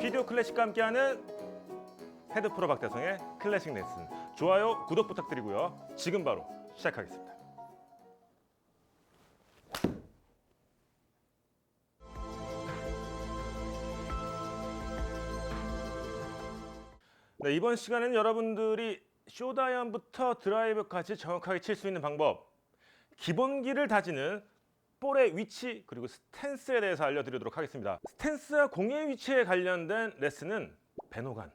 비디오 클래식과 함께하는 헤드 프로 박대성의 클래식 레슨. 좋아요 구독 부탁드리고요. 지금 바로 시작하겠습니다. 네, 이번 시간은 여러분들이 쇼다이언부터 드라이브까지 정확하게 칠 수 있는 방법 기본기를 다지는 볼의 위치 그리고 스탠스에 대해서 알려드리도록 하겠습니다. 스탠스와 공의 위치에 관련된 레슨은 배노간.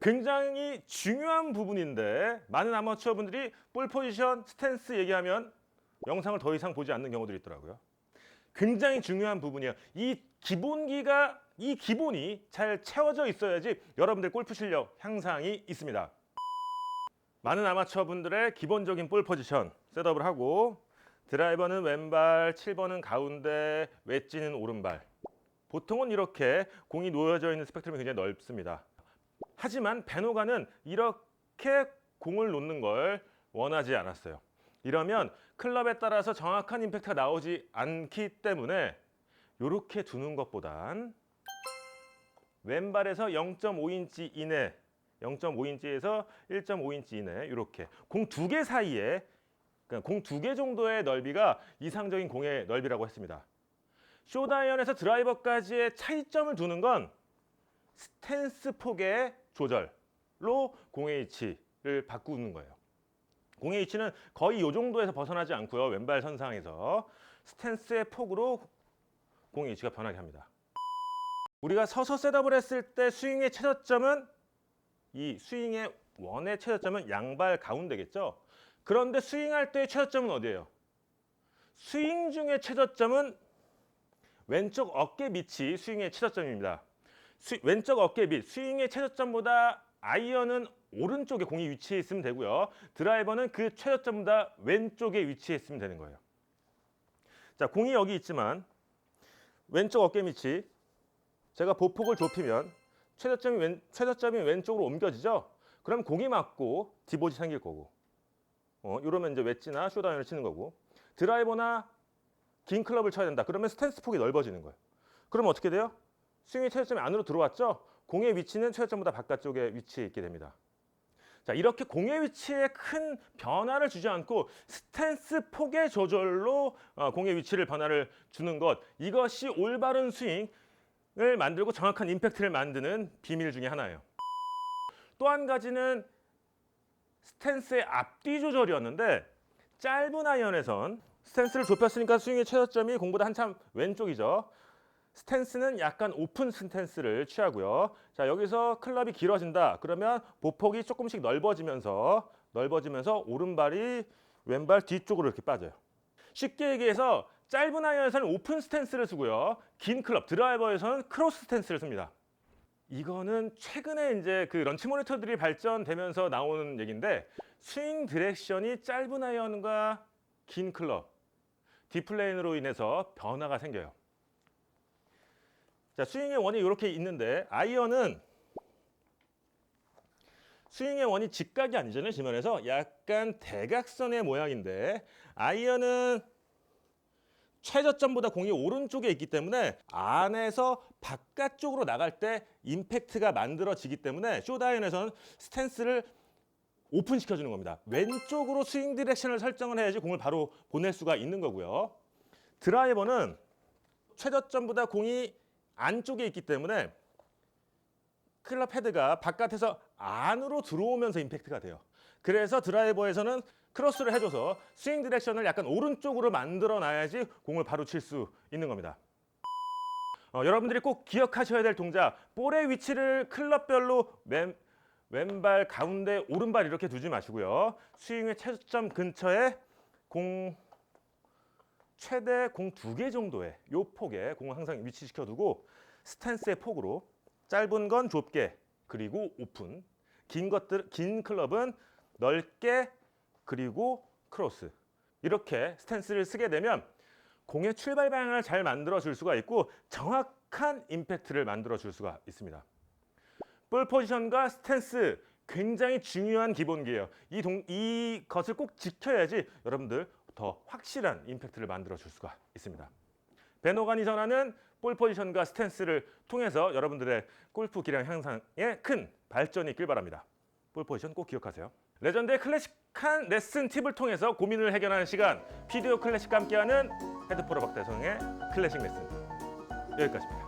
굉장히 중요한 부분인데 많은 아마추어 분들이 볼 포지션, 스탠스 얘기하면 영상을 더 이상 보지 않는 경우들이 있더라고요. 굉장히 중요한 부분이에요. 이 기본기가 이 기본이 잘 채워져 있어야지 여러분들 골프 실력 향상이 있습니다. 많은 아마추어 분들의 기본적인 볼 포지션 셋업을 하고 드라이버는 왼발, 7번은 가운데, 웨지는 오른발. 보통은 이렇게 공이 놓여져 있는 스펙트럼이 굉장히 넓습니다. 하지만 베노가는 이렇게 공을 놓는 걸 원하지 않았어요. 이러면 클럽에 따라서 정확한 임팩트가 나오지 않기 때문에 이렇게 두는 것보단 왼발에서 0.5인치 이내 0.5인치에서 1.5인치 이내 이렇게 공 두 개 사이에 그러니까 공 두 개 정도의 넓이가 이상적인 공의 넓이라고 했습니다. 쇼다이언에서 드라이버까지의 차이점을 두는 건 스탠스 폭의 조절로 공의 위치를 바꾸는 거예요. 공의 위치는 거의 이 정도에서 벗어나지 않고요. 왼발 선상에서 스탠스의 폭으로 공의 위치가 변하게 합니다. 우리가 서서 셋업을 했을 때 스윙의 최저점은 이 스윙의 원의 최저점은 양발 가운데겠죠. 그런데 스윙할 때의 최저점은 어디예요? 스윙 중의 최저점은 왼쪽 어깨 밑이 스윙의 최저점입니다. 스- 왼쪽 어깨 밑 스윙의 최저점보다 아이언은 오른쪽에 공이 위치해 있으면 되고요. 드라이버는 그 최저점보다 왼쪽에 위치해 있으면 되는 거예요. 자, 공이 여기 있지만 왼쪽 어깨 밑이 제가 보폭을 좁히면 최저점이 왼, 최저점이 왼쪽으로 옮겨지죠. 그럼 공이 맞고 디봇이 생길 거고. 어, 이러면 이제 웨지나 쇼다이언을 치는 거고. 드라이버나 긴 클럽을 쳐야 된다. 그러면 스탠스 폭이 넓어지는 거예요. 그럼 어떻게 돼요? 스윙이 최저점이 안으로 들어왔죠. 공의 위치는 최저점보다 바깥쪽에 위치해 있게 됩니다. 자, 이렇게 공의 위치에 큰 변화를 주지 않고 스탠스 폭의 조절로 어, 공의 위치를 변화를 주는 것. 이것이 올바른 스윙, 을 만들고 정확한 임팩트를 만드는 비밀 중에 하나예요. 또 한 가지는 스탠스의 앞뒤 조절이었는데 짧은 아이언에선 스탠스를 좁혔으니까 스윙의 최저점이 공보다 한참 왼쪽이죠. 스탠스는 약간 오픈 스탠스를 취하고요. 자, 여기서 클럽이 길어진다. 그러면 보폭이 조금씩 넓어지면서 넓어지면서 오른발이 왼발 뒤쪽으로 이렇게 빠져요. 쉽게 얘기해서 짧은 아이언에서는 오픈 스탠스를 쓰고요. 긴 클럽 드라이버에서는 크로스 스탠스를 씁니다. 이거는 최근에 이제 그 런치 모니터들이 발전되면서 나오는 얘기인데 스윙 디렉션이 짧은 아이언과 긴 클럽 디플레인으로 인해서 변화가 생겨요. 자, 스윙의 원이 이렇게 있는데 아이언은 스윙의 원이 직각이 아니잖아요. 지면에서 약간 대각선의 모양인데 아이언은 최저점보다 공이 오른쪽에 있기 때문에 안에서 바깥쪽으로 나갈 때 임팩트가 만들어지기 때문에 쇼다이언에서는 스탠스를 오픈시켜 주는 겁니다. 왼쪽으로 스윙 디렉션을 설정을 해야지 공을 바로 보낼 수가 있는 거고요. 드라이버는 최저점보다 공이 안쪽에 있기 때문에 클럽 헤드가 바깥에서 안으로 들어오면서 임팩트가 돼요. 그래서 드라이버에서는 크로스를 해줘서 스윙 디렉션을 약간 오른쪽으로 만들어 놔야지 공을 바로 칠 수 있는 겁니다. 어, 여러분들이 꼭 기억하셔야 될 동작, 볼의 위치를 클럽별로 왼, 왼발 가운데 오른발 이렇게 두지 마시고요. 스윙의 최저점 근처에 공 최대 공 두 개 정도의 요 폭에 공을 항상 위치시켜 두고 스탠스의 폭으로 짧은 건 좁게 그리고 오픈 긴 것들 긴 클럽은 넓게 그리고 크로스 이렇게 스탠스를 쓰게 되면 공의 출발 방향을 잘 만들어 줄 수가 있고 정확한 임팩트를 만들어 줄 수가 있습니다. 볼 포지션과 스탠스 굉장히 중요한 기본기예요. 이 동, 이것을 꼭 지켜야지 여러분들 더 확실한 임팩트를 만들어 줄 수가 있습니다. 베노간이 전하는 볼 포지션과 스탠스를 통해서 여러분들의 골프 기량 향상에 큰 발전이 있길 바랍니다. 볼 포지션 꼭 기억하세요. 레전드의 클래식한 레슨 팁을 통해서 고민을 해결하는 시간 피디오 클래식과 함께하는 헤드프로 박대성의 클래식 레슨 여기까지입니다.